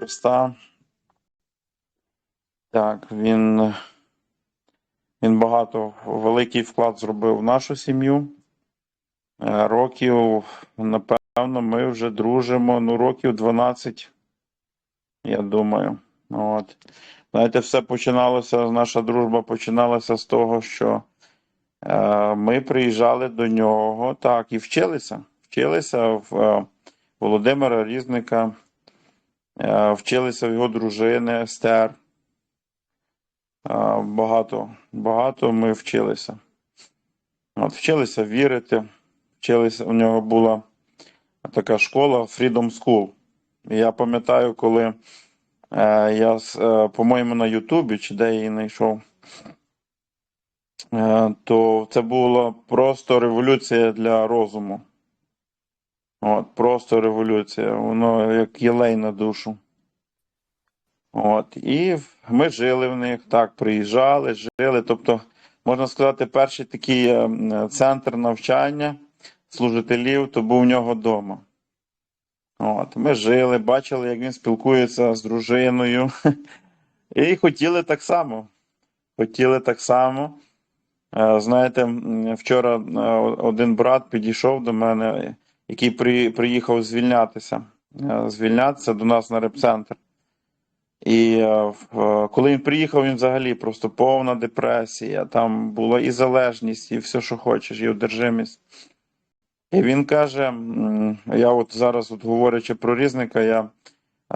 Христа. Так, він, він багато великий вклад зробив в нашу сім'ю. Е, Років, напевно, ми вже дружимо, ну, років 12, я думаю. От. Знаєте, все починалося, наша дружба починалася з того, що е, ми приїжджали до нього, так, і вчилися. Вчилися в е, Володимира Різника, вчилися в його дружини Естер. Е, Багато, багато ми вчилися. От, вчилися вірити. Вчилися, у нього була така школа Freedom School. Я пам'ятаю, коли е, я, е, по-моєму, на Ютубі, чи де її знайшов, е, то це була просто революція для розуму. От, просто революція. Воно як єлей на душу. От, і ми жили в них, так, приїжджали, жили. Тобто, можна сказати, перший такий е, центр навчання служителів, то був у нього вдома. От, ми жили, бачили, як він спілкується з дружиною. І хотіли так само. Хотіли так само. Е, Знаєте, вчора е, один брат підійшов до мене, який при, приїхав звільнятися. е, Звільнятися до нас на репцентр. І е, е, коли він приїхав, він взагалі просто повна депресія. Там була і залежність, і все, що хочеш, і одержимість. І він каже: я от зараз, от говорячи про різника, я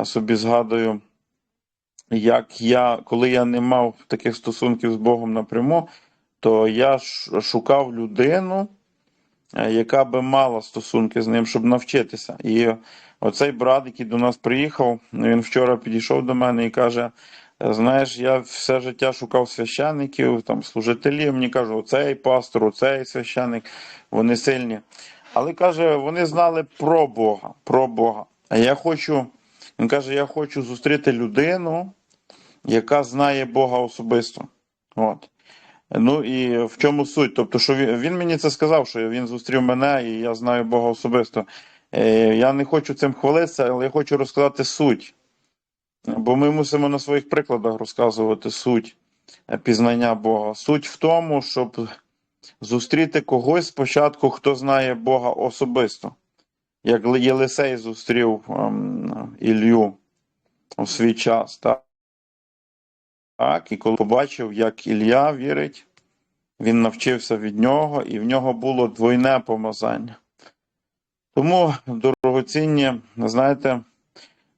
собі згадую, як я, коли я не мав таких стосунків з Богом напряму, то я шукав людину, яка би мала стосунки з ним, щоб навчитися. І оцей брат, який до нас приїхав, він вчора підійшов до мене і каже: Знаєш, я все життя шукав священників, там служителів. Мені кажуть, оцей пастор, оцей священник, вони сильні. Але каже, вони знали про Бога, про Бога. А я хочу, він каже, я хочу зустріти людину, яка знає Бога особисто. От. Ну і в чому суть? Тобто, що він, він мені це сказав, що він зустрів мене і я знаю Бога особисто. Е, я не хочу цим хвалитися, але я хочу розказати суть. Бо ми мусимо на своїх прикладах розказувати суть е, пізнання Бога. Суть в тому, щоб зустріти когось спочатку, хто знає Бога особисто. Як Єлисей зустрів ем, Ілью у свій час. Так? Так, і коли побачив, як Ілля вірить, він навчився від нього, і в нього було двойне помазання. Тому, дорогоцінні, знаєте,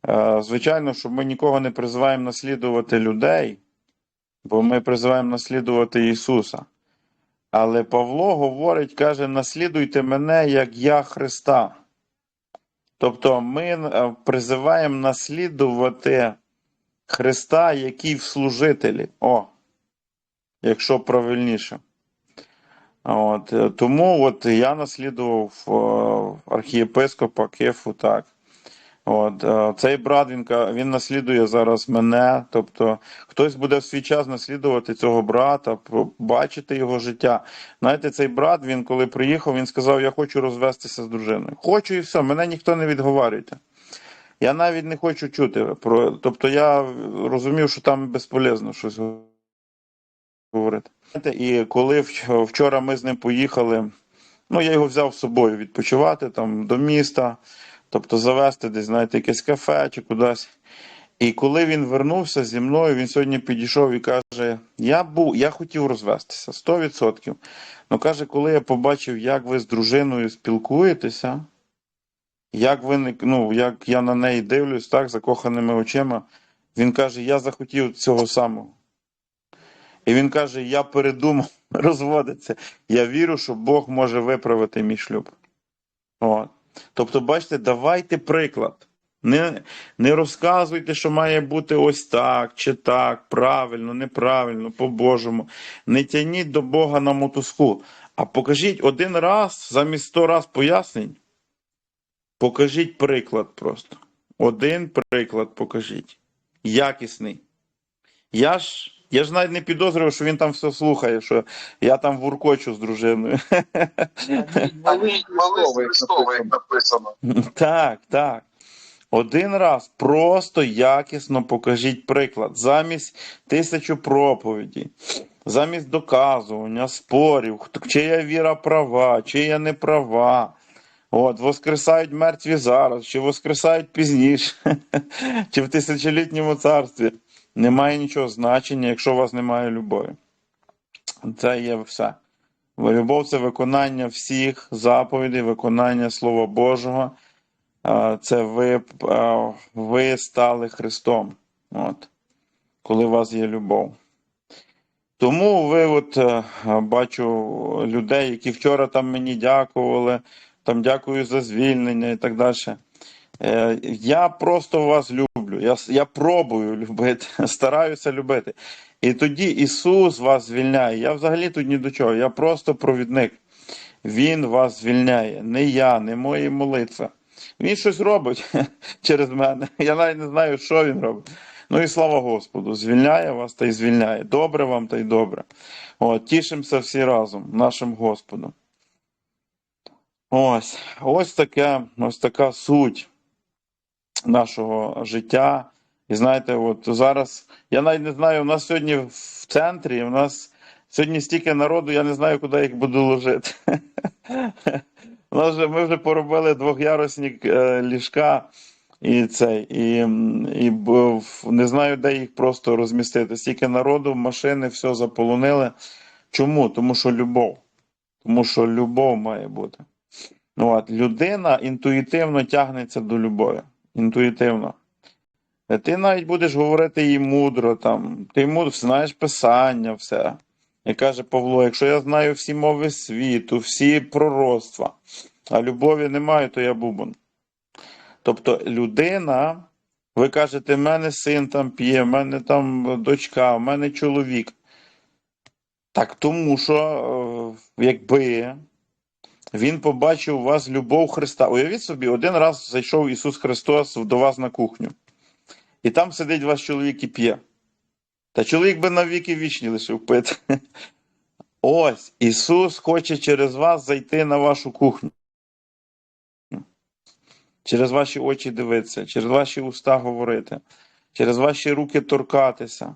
е, звичайно, що ми нікого не призиваємо наслідувати людей, бо ми призиваємо наслідувати Ісуса. Але Павло говорить, каже: наслідуйте мене, як я Христа. Тобто ми е, призиваємо наслідувати Христа, який в служителі. О, якщо правильніше. От, е, тому от я наслідував е, архієпископа Кифу, так. От, е, цей брат він, він наслідує зараз мене. Тобто хтось буде в свій час наслідувати цього брата, бачити його життя. Знаєте, цей брат, він коли приїхав, він сказав: Я хочу розвестися з дружиною. Хочу і все, мене ніхто не відговарюйте. Я навіть не хочу чути про. Тобто я розумів, що там безполезно щось говорити. І коли вчора ми з ним поїхали, ну я його взяв з собою відпочивати там до міста, тобто завести десь, знаєте, якесь кафе чи кудись. І коли він вернувся зі мною, він сьогодні підійшов і каже: Я був, я хотів розвестися 100%. Ну каже, коли я побачив, як ви з дружиною спілкуєтеся, як ви не- ну, як я на неї дивлюсь, так, закоханими очима, він каже: Я захотів цього самого. І він каже: Я передумав розводитися. Я вірю, що Бог може виправити мій шлюб. От. Тобто, бачите, давайте приклад. Не, не розказуйте, що має бути ось так чи так, правильно, неправильно, по-божому. Не тяніть до Бога на мотузку, а покажіть один раз, замість сто раз пояснень, покажіть приклад просто. Один приклад покажіть. Якісний. Я ж, я ж навіть не підозрював, що він там все слухає, що я там вуркочу з дружиною. Малий Христовий, написано. Так, так. Один раз просто якісно покажіть приклад. Замість тисячу проповідей, замість доказування, спорів, чия віра права, чия не права. От, воскресають мертві зараз, чи воскресають пізніше, чи в тисячолітньому царстві. Немає нічого значення, якщо у вас немає любові. Це є все. Любов це виконання всіх заповідей, виконання Слова Божого. Це ви, ви стали Христом. От, коли у вас є любов. Тому ви, от бачу людей, які вчора там мені дякували, там дякую за звільнення і так далі. Е, Я просто вас люблю. Я, я пробую любити, стараюся любити. І тоді Ісус вас звільняє. Я взагалі тут ні до чого. Я просто провідник. Він вас звільняє. Не я, не мої молитви. Він щось робить через мене. Я навіть не знаю, що він робить. Ну і слава Господу, звільняє вас та й звільняє. Добре вам та й добре. От, тішимося всі разом, нашим Господом. Ось, ось таке, ось така суть нашого життя. І знаєте, от зараз я навіть не знаю, у нас сьогодні в центрі, у нас сьогодні стільки народу, я не знаю, куди їх буду ложити. У нас вже, ми вже поробили двохярусні е, ліжка і цей, і, і не знаю, де їх просто розмістити. Стільки народу, машини, все заполонили. Чому? Тому що любов. Тому що любов має бути. Ну, от, людина інтуїтивно тягнеться до любові. Інтуїтивно. Е, Ти навіть будеш говорити їй мудро, там, ти мудро, знаєш писання, все. І каже Павло: якщо я знаю всі мови світу, всі пророцтва, а любові немає, то я бубон. Тобто людина, ви кажете, в мене син там п'є, в мене там дочка, в мене чоловік. Так тому що, е, якби він побачив у вас любов Христа. Уявіть собі, один раз зайшов Ісус Христос до вас на кухню, і там сидить ваш чоловік і п'є. Та чоловік би на віки вічні лишив пити. Ось Ісус хоче через вас зайти на вашу кухню. Через ваші очі дивитися, через ваші уста говорити, через ваші руки торкатися.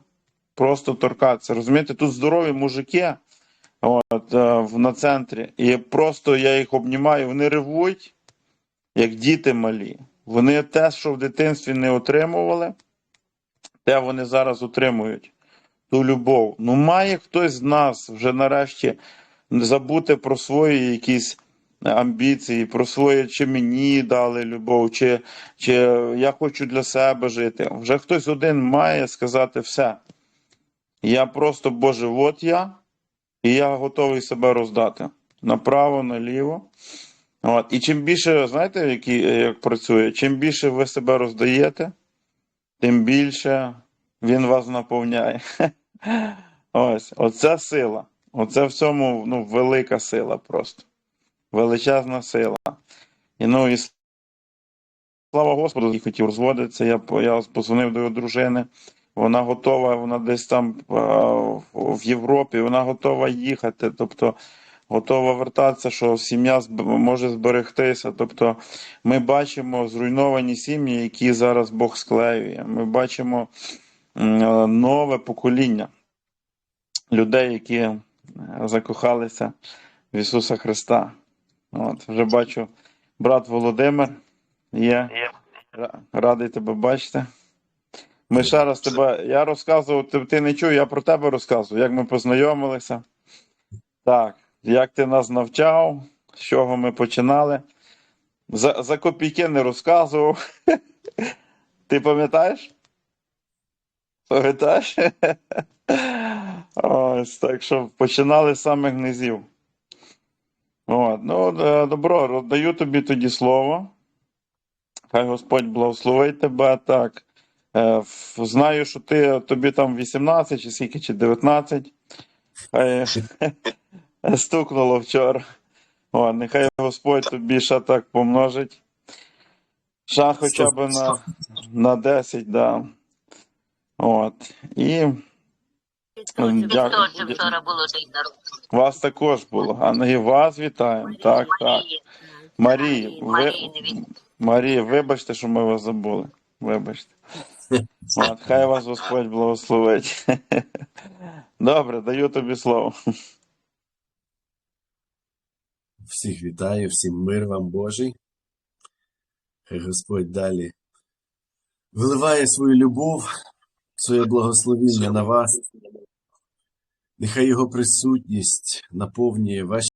Просто торкатися. Розумієте, тут здорові мужики от, е, на центрі, і просто я їх обнімаю, вони ревуть, як діти малі. Вони те, що в дитинстві не отримували, те вони зараз отримують. Ту любов. Ну, має хтось з нас вже нарешті забути про свої якісь амбіції, про своє, чи мені дали любов, чи, чи я хочу для себе жити. Вже хтось один має сказати все. Я просто, Боже, от я, і я готовий себе роздати направо, наліво. От. І чим більше, знаєте, які, як працює, чим більше ви себе роздаєте, тим більше він вас наповняє. Ось, оце сила. Оце в цьому ну, велика сила просто. Величезна сила. І ну і слава Господу, я хотів розводитися. Я, я позвонив до його дружини. Вона готова, вона десь там в Європі, вона готова їхати, тобто готова вертатися, що сім'я може зберегтися. Тобто ми бачимо зруйновані сім'ї, які зараз Бог склеює. Ми бачимо е, нове покоління людей, які е, закохалися в Ісуса Христа. От, вже бачу, брат Володимир є. Радий тебе бачити. Ми ще раз тебе. Я розказував, ти, ти не чув, я про тебе розказував, як ми познайомилися. Так, як ти нас навчав, з чого ми починали. За, за копійки не розказував. Ти пам'ятаєш? Пам'ятаєш? Ось, так що починали з самих низів. От, ну, е, добро, роздаю тобі тоді слово. Хай Господь благословить тебе так. Е, Знаю, що ти тобі там 18 чи скільки, чи 19. Стукнуло вчора. О, нехай Господь тобі ще так помножить. Ще хоча б на, на 10, да. От. І. Дякую. Вчора було вас також було. А і вас вітаємо. Так, так. Марії, ви, Марії, Марія, вибачте, що ми вас забули. Вибачте. Хай вас Господь благословить. Добре, даю тобі слово. Всіх вітаю, всім мир вам Божий. Хай Господь далі виливає свою любов, своє благословіння на вас. Нехай Його присутність наповнює ваші